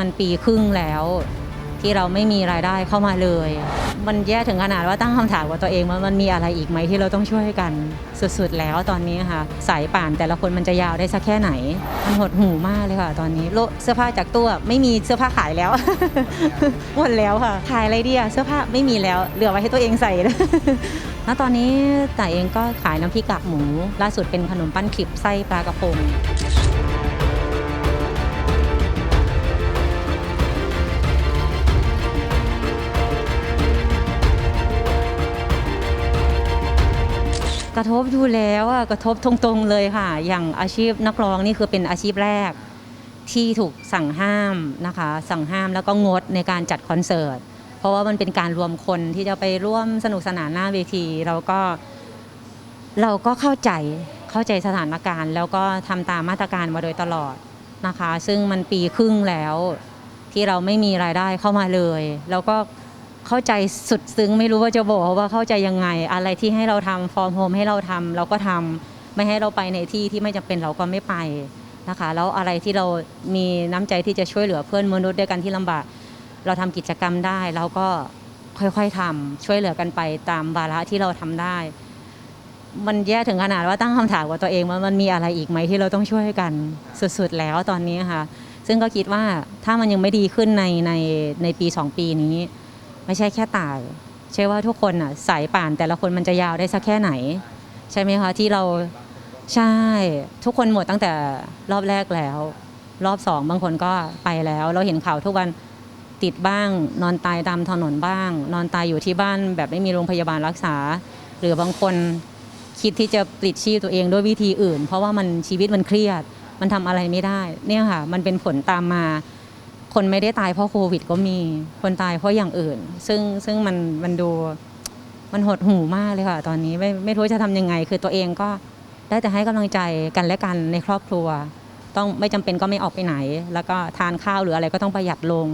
มันปีครึ่งแล้ว ที่เราไม่มีรายได้เข้ามาเลย มันแย่ถึงขนาดว่าตั้งคำถามกับตัวเองว่ามันมีอะไรอีกไหมที่เราต้องช่วยกันสุดๆแล้วตอนนี้ค่ะสายป่านแต่ละคนมันจะยาวได้สักแค่ไหน มันหดหูมากเลยค่ะ ตอนนี้โลเสื้อผ้าจากตัวไม่มีเสื้อผ้าขายแล้วหมดแล้วค่ะขายอะไรดีอะเสื้อผ้าไม่มีแล้ว เหลือไว้ให้ตัวเองใส่ณตอนนี้แต่เองก็ขายน้ำพริกกากหมู ล่าสุดเป็นขนมปั้นคลิปไส้ปลากระพง กระทบอยู่แล้วอะกระทบตรงๆเลยค่ะ อย่างอาชีพนักร้องนี่คือเป็นอาชีพแรก ที่ถูกสั่งห้ามนะคะ สั่งห้ามแล้วก็งดในการจัดคอนเสิร์ตเพราะว่ามันเป็นการรวมคนที่จะไปร่วมสนุกสนานหน้าเวทีเราก็เราก็เข้าใจเข้าใจสถานการณ์ แล้วก็ทำตามมาตรการมาโดยตลอดนะคะ ซึ่งมันปีครึ่งแล้วที่เราไม่มีรายได้เข้ามาเลย แล้วก็ เข้าใจสุดซึ้งไม่รู้ว่าจะบอกว่าเข้าใจยังไง อะไรที่ให้เราทำฟอร์มโฮมให้เราทำเราก็ทำไม่ให้เราไปในที่ที่ไม่จำเป็นเราก็ไม่ไปนะคะแล้วอะไรที่เรามีน้ำใจที่จะช่วยเหลือเพื่อนมนุษย์ด้วยกันที่ลำบากเราทำกิจกรรมได้เราก็ค่อยๆทำช่วยเหลือกันไปตามวาระที่เราทำได้ มันแย่ถึงขนาดว่าตั้งคำถามกับตัวเองว่ามันมีอะไรอีกไหมที่เราต้องช่วยกันสุดๆแล้วตอนนี้ค่ะ ซึ่งก็คิดว่าถ้ามันยังไม่ดีขึ้นในในในปีสองปีนี้ ไม่ใช่แค่ตายใช่ว่าทุกคนอะสายป่านแต่ละคนมันจะยาวได้สักแค่ไหน ใช่ไหมคะที่เราใช่ทุกคนหมดตั้งแต่รอบแรกแล้ว รอบสองบางคนก็ไปแล้ว เราเห็นข่าวทุกวันติดบ้าง นอนตายตามถนนบ้าง นอนตายอยู่ที่บ้านแบบไม่มีโรงพยาบาลรักษา หรือบางคนคิดที่จะปลิดชีพตัวเองด้วยวิธีอื่น เพราะว่ามันชีวิตมันเครียด มันทำอะไรไม่ได้ เนี่ยค่ะ มันเป็นผลตามมา คนไม่ได้ตายเพราะโควิดก็มีคนตายเพราะอย่างอื่น ซึ่งซึ่งมันมันดูมันหดหูมากเลยค่ะ ตอนนี้ไม่ไม่รู้จะทำยังไง คือตัวเองก็ได้แต่ให้กำลังใจกันและกันในครอบครัว ต้องไม่จำเป็นก็ไม่ออกไปไหน แล้วก็ทานข้าวหรืออะไรก็ต้องประหยัดลง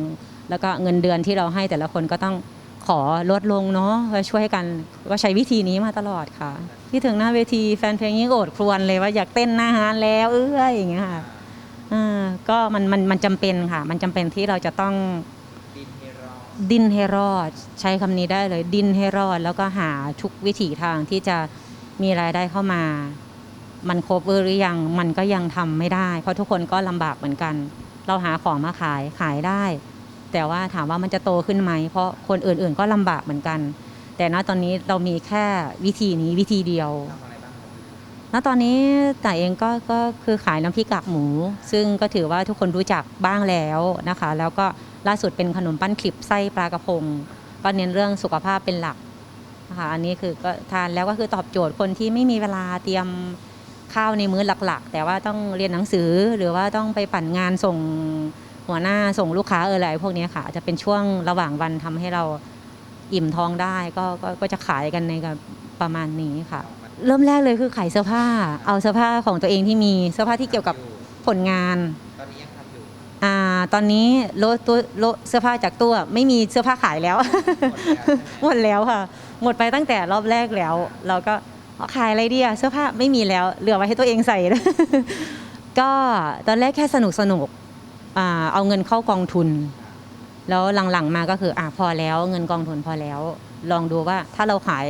แล้วก็เงินเดือนที่เราให้แต่ละคนก็ต้องขอลดลงเนาะก็ช่วยกันก็ใช้วิธีนี้มาตลอดค่ะที่ถึงหน้าเวทีแฟนเพลงยิ่งโอดครวญเลยว่าอยากเต้นหน้าฮานแล้วเอ้ยอย่างเงี้ยค่ะ อ่าก็มันมันมันจำเป็นค่ะ มันจำเป็นที่เราจะต้องดิ้นให้รอด ใช้คำนี้ได้เลย ดิ้นให้รอด แล้วก็หาทุกวิถีทางที่จะมีรายได้เข้ามา มันครบหรือยังมันก็ยังทำไม่ได้ เพราะทุกคนก็ลำบากเหมือนกัน เราหาของมาขายขายได้ แต่ว่าถามว่ามันจะโตขึ้นไหม เพราะคนอื่นๆก็ลำบากเหมือนกัน แต่ณตอนนี้เรามีแค่วิธีนี้วิธีเดียว ณตอนนี้แต่เองก็ก็คือขายน้ำพริกกากหมู ซึ่งก็ถือว่าทุกคนรู้จักบ้างแล้วนะคะ แล้วก็ล่าสุดเป็นขนมปั้นคลิปไส้ปลากระพง ก็เน้นเรื่องสุขภาพเป็นหลักนะคะอันนี้คือก็ทานแล้วก็คือตอบโจทย์คนที่ไม่มีเวลาเตรียมข้าวในมื้อหลักๆ แต่ว่าต้องเรียนหนังสือหรือว่าต้องไปปั่นงานส่งหัวหน้าส่งลูกค้าเอออะไรพวกนี้ค่ะอาจจะเป็นช่วงระหว่างวันทำให้เราอิ่มท้องได้ ก็ก็จะขายกันในประมาณนี้ค่ะ เริ่มแรกเลยคือขายเสื้อผ้า เอาเสื้อผ้าของตัวเองที่มีเสื้อผ้าที่เกี่ยวกับผลงานตอนนี้ยังทำอยู่อ่าตอนนี้โลดตัวโลดเสื้อผ้าจากตัวไม่มีเสื้อผ้าขายแล้ว หมดแล้วค่ะ หมดไปตั้งแต่รอบแรกแล้ว เราก็ขายอะไรดีอะเสื้อผ้าไม่มีแล้ว เหลือไว้ให้ตัวเองใส่ ก็ตอนแรกแค่สนุกสนุกอ่าเอาเงินเข้ากองทุน แล้วหลังๆมาก็คืออะพอแล้ว เงินกองทุนพอแล้ว ลองดูว่าถ้าเราขาย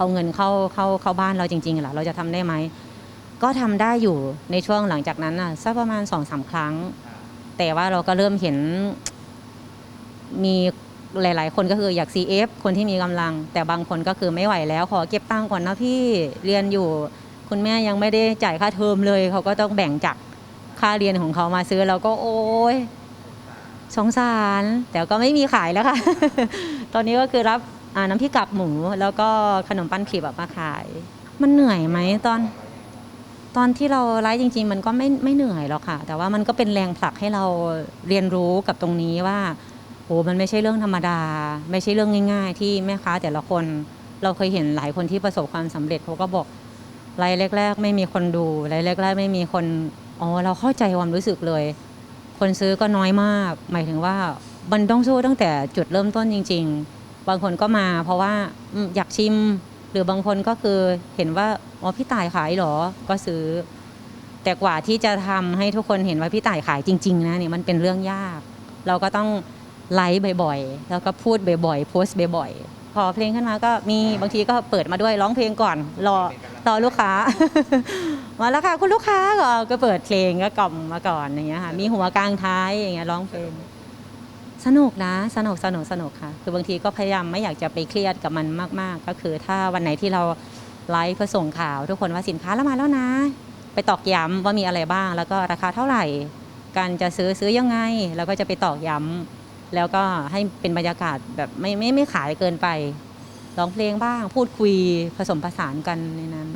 เอาเงินเข้าเข้าเข้าบ้านเราจริงๆเหรอเราจะทำได้ไหมก็ทำได้อยู่ในช่วงหลังจากนั้นน่ะสักประมาณสองสามครั้ง แต่ว่าเราก็เริ่มเห็นมีหลาย ๆ คนก็คืออยาก CF คนที่มีกำลัง แต่บางคนก็คือไม่ไหวแล้ว ขอเก็บตังค์ก่อนนะพี่เรียนอยู่ คุณแม่ยังไม่ได้จ่ายค่าเทอมเลย เขาก็ต้องแบ่งจากค่าเรียนของเขามาซื้อเราก็โอ้ยสงสาร แต่ก็ไม่มีขายแล้วค่ะ ตอนนี้ก็คือรับ อ่าน้ำพริกกับหมู แล้วก็ขนมปั้นคลิปแบบมาขาย มันเหนื่อยไหมตอน ตอนที่เราไลฟ์จริง ๆ มันก็ไม่ไม่เหนื่อยหรอกค่ะ แต่ว่ามันก็เป็นแรงผลักให้เราเรียนรู้กับตรงนี้ว่าโอ้มันไม่ใช่เรื่องธรรมดา ไม่ใช่เรื่องง่าย ๆ ที่แม่ค้าแต่ละคนเราเคยเห็นหลายคนที่ประสบความสำเร็จเขาก็บอกไลฟ์แรก ๆ ไม่มีคนดูไลฟ์แรก ๆ ไม่มีคนอ๋อเราเข้าใจความรู้สึกเลย คนซื้อก็น้อยมาก หมายถึงว่ามันต้องสู้ตั้งแต่จุดเริ่มต้นจริง ๆ บางคนก็มาเพราะว่าอยากชิม หรือบางคนก็คือเห็นว่าอ๋อพี่ต่ายขายหรอก็ซื้อ แต่กว่าที่จะทำให้ทุกคนเห็นว่าพี่ต่ายขายจริง ๆ นะเนี่ยมันเป็นเรื่องยาก เราก็ต้องไลฟ์บ่อยๆ แล้วก็พูดบ่อยๆ โพสต์บ่อยๆ พอเพลงขึ้นมาก็มีบางทีก็เปิดมาด้วยร้องเพลงก่อน รอรอลูกค้า มาแล้วค่ะคุณลูกค้าก็ก็เปิดเพลงก็กล่อมมาก่อนอย่างเงี้ยค่ะ มีหัวกลางท้ายอย่างเงี้ยร้องเพลง สนุกนะสนุกสนุกสนุกค่ะ คือบางทีก็พยายามไม่อยากจะไปเครียดกับมันมาก ๆ ก็คือถ้าวันไหนที่เราไลฟ์เพื่อส่งข่าว ทุกคนว่าสินค้าเรามาแล้วนะ ไปตอกย้ำว่ามีอะไรบ้าง แล้วก็ราคาเท่าไหร่ การจะซื้อซื้อยังไง แล้วก็จะไปตอกย้ำแล้วก็ให้เป็นบรรยากาศแบบไม่ไม่ไม่ขายเกินไปร้องเพลงบ้าง พูดคุยผสมผสานกันในนั้น